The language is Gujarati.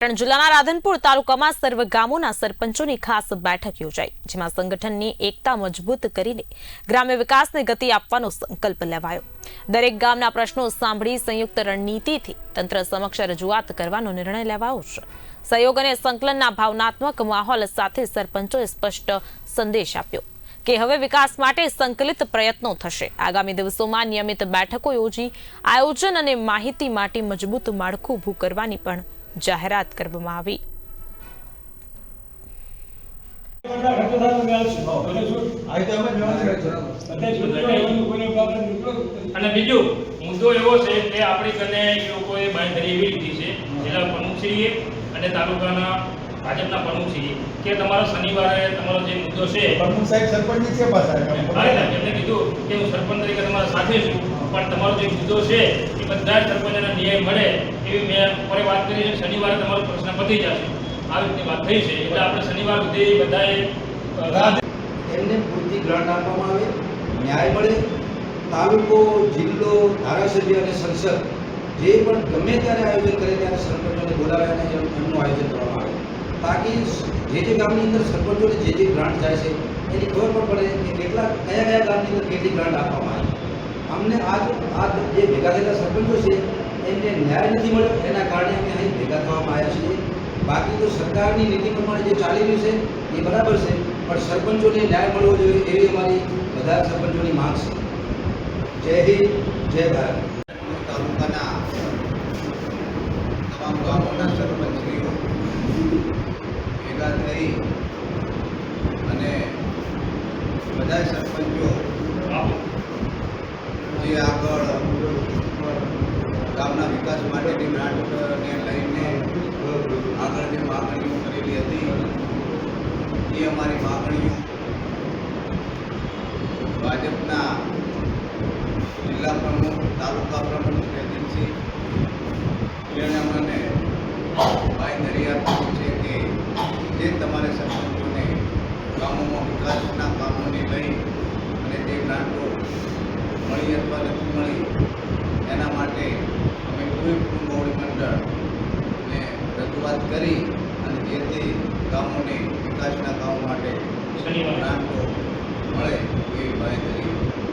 પાટણ જિલ્લાના રાધનપુર તાલુકામાં સર્વ ગામોના સરપંચોની ખાસ બેઠક યોજાઈ, જેમાં સંગઠનની એકતા મજબૂત કરીને ગ્રામ્ય વિકાસને ગતિ આપવાનો સંકલ્પ લેવાયો. દરેક ગામના પ્રશ્નો સાંભળી સંયુક્ત રણનીતિથી તંત્ર સમક્ષ રજૂઆત કરવાનો નિર્ણય લેવાયો છે. સહયોગ અને સંકલનના ભાવનાત્મક માહોલ સાથે સરપંચોએ સ્પષ્ટ સંદેશ આપ્યો કે હવે વિકાસ માટે સંકલિત પ્રયત્નો થશે. આગામી દિવસોમાં નિયમિત બેઠકો યોજી આયોજન અને માહિતી માટે મજબૂત માળખું ઊભું કરવાની પણ જાહેરાત કરવામાં આવી. અને બીજું મુદ્દો એવો છે કે આપણી કને એ લોકોએ બાંધરી એવી લીધી છે, જિલ્લા પ્રમુખશ્રીએ અને તાલુકાના ભાજપના પ્રમુખશ્રીએ કે તમારો શનિવારે તમારો જે મુદ્દો છે પ્રમુખ સાહેબ સરપંચની છે પાછા એમને કીધું કે હું સરપંચ તરીકે તમારા સાથે છું પણ તમારો જે મુદ્દો છે એ બધા સરપંચના ન્યાય મળે એવી મેં ઉપર વાત કરી છે શનિવારે તમારો પ્રશ્ન પતી જશે. આ રીતની વાત થઈ છે એટલે આપણે શનિવાર સુધી બધાએ એમને પૂરતી ગ્રાન્ટ આપવામાં આવે ન્યાય મળે તાલુકો જિલ્લો ધારાસભ્ય અને સંસદ જે પણ ગમે ત્યારે આયોજન કરે ત્યારે સરપંચોને બોલાવે અને એમનું આયોજન કરવામાં આવે. તાકી જે જે ગામની અંદર સરપંચોને જે જે ગ્રાન્ટ જાય છે, એની ખબર પણ પડે કે કેટલા, કયા કયા ગામની અંદર કેટલી ગ્રાન્ટ આપવામાં આવી. અમને આજ આ જે ભેગા થયેલા સરપંચો છે, એમને ન્યાય નથી મળ્યો, એના કારણે અમે અહીં ભેગા થવામાં આવ્યા છીએ. બાકી તો સરકારની નીતિ પ્રમાણે જે ચાલી રહ્યું છે, એ બરાબર છે, પણ સરપંચોને ન્યાય મળવો જોઈએ એવી અમારી બધા સરપંચોની માંગ છે. જય હિન્દ, જય ભારત. તાલુકાના ભેગા થઈ અને બધા સરપંચો આગળ ગામના વિકાસ માટેની ગ્રાન્ટને લઈને આગળ જે માગણીઓ કરેલી હતી, એ અમારી માગણીઓ ભાજપના જિલ્લા પ્રમુખ, તાલુકા પ્રમુખ એજન્સી જેણે અમને બાંયધરી આપી તમારે સરપંચોને ગામોમાં વિકાસના કામોને લઈ અને તે ગ્રાન્ટો મળી અથવા નથી મળી, એના માટે અમે પૂરેપૂરું મોવડી મંડળને રજૂઆત કરી અને જે તે ગામોને વિકાસના કામો માટે ગ્રાન્ટો મળે એવી બાંયધરી